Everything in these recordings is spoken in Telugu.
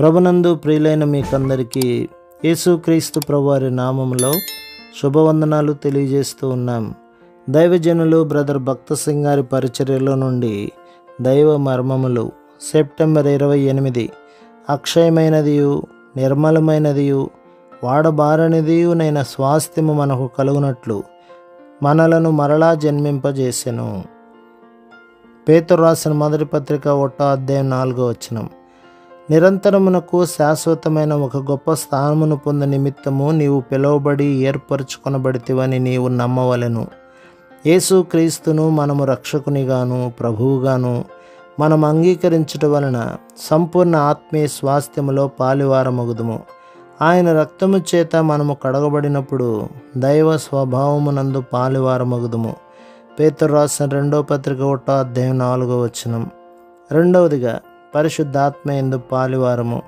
ప్రభునందు ప్రియులైన మీకందరికీ యేసుక్రీస్తు ప్రభువారి నామంలో శుభవందనాలు తెలియజేస్తూ ఉన్నాం. దైవజనులు బ్రదర్ భక్త సింగ్ గారి పరిచర్యలో నుండి దైవ మర్మములు సెప్టెంబర్ ఇరవై ఎనిమిది. అక్షయమైనదియు నిర్మలమైనదియు వాడబారనిదియునైన స్వాస్థ్యము మనకు కలుగునట్లు మనలను మరలా జన్మింపజేసెను. పేతురు రాసిన మొదటి పత్రిక ఒట్టో అధ్యాయం నాలుగో వచనం. నిరంతరమునకు శాశ్వతమైన ఒక గొప్ప స్థానమును పొంద నిమిత్తము నీవు పిలువబడి ఏర్పరచుకొనబడితివని నీవు నమ్మవలెను. యేసుక్రీస్తును మనము రక్షకునిగాను ప్రభువుగాను మనం అంగీకరించుట వలన సంపూర్ణ ఆత్మీయ స్వాస్థ్యములో పాలివారమగుదుము. ఆయన రక్తము చేత మనము కడగబడినప్పుడు దైవ స్వభావమునందు పాలివారమగుదుము. పేతురు రాసిన రెండో పత్రిక ఒకటో అధ్యాయం నాలుగో వచనం. రెండవదిగా పరిశుద్ధాత్మ ఎందు పాలివారము.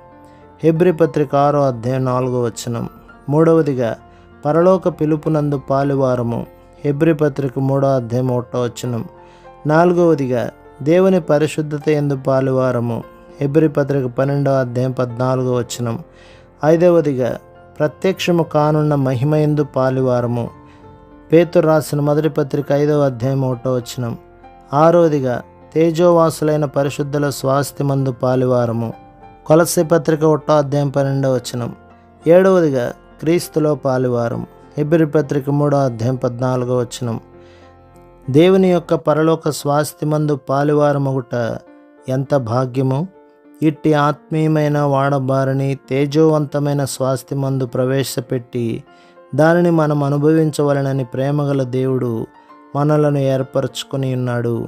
హెబ్రి పత్రిక ఆరో అధ్యాయం నాలుగో వచనం. మూడవదిగా పరలోక పిలుపునందు పాలివారము. హెబ్రి పత్రిక మూడో అధ్యాయం ఒకటో వచనం. నాలుగవదిగా దేవుని పరిశుద్ధత ఎందు పాలివారము. హెబ్రి పత్రిక పన్నెండో అధ్యాయం పద్నాలుగో వచనం. ఐదవదిగా ప్రత్యక్షము కానున్న మహిమ ఎందు పాలివారము. పేతురు రాసిన మొదటి పత్రిక ఐదవ అధ్యాయం ఒకటో వచనం. ఆరోదిగా తేజోవాసులైన పరిశుద్ధుల స్వాస్థ్యమందు పాలివారము. కొలసి పత్రిక ఒకటో అధ్యాయం పన్నెండవ వచనం. ఏడవదిగా క్రీస్తులో పాలివారం ఇబ్బరి పత్రిక మూడో అధ్యాయం పద్నాలుగో వచనం. దేవుని యొక్క పరలోక స్వాస్థ్యమందు పాలివారమగుట ఎంత భాగ్యము? ఇట్టి ఆత్మీయమైన వాడబారిని తేజోవంతమైన స్వాస్థ్యమందు ప్రవేశపెట్టి దానిని మనం అనుభవించవలనని ప్రేమగల దేవుడు మనలను ఏర్పరచుకొని ఉన్నాడు.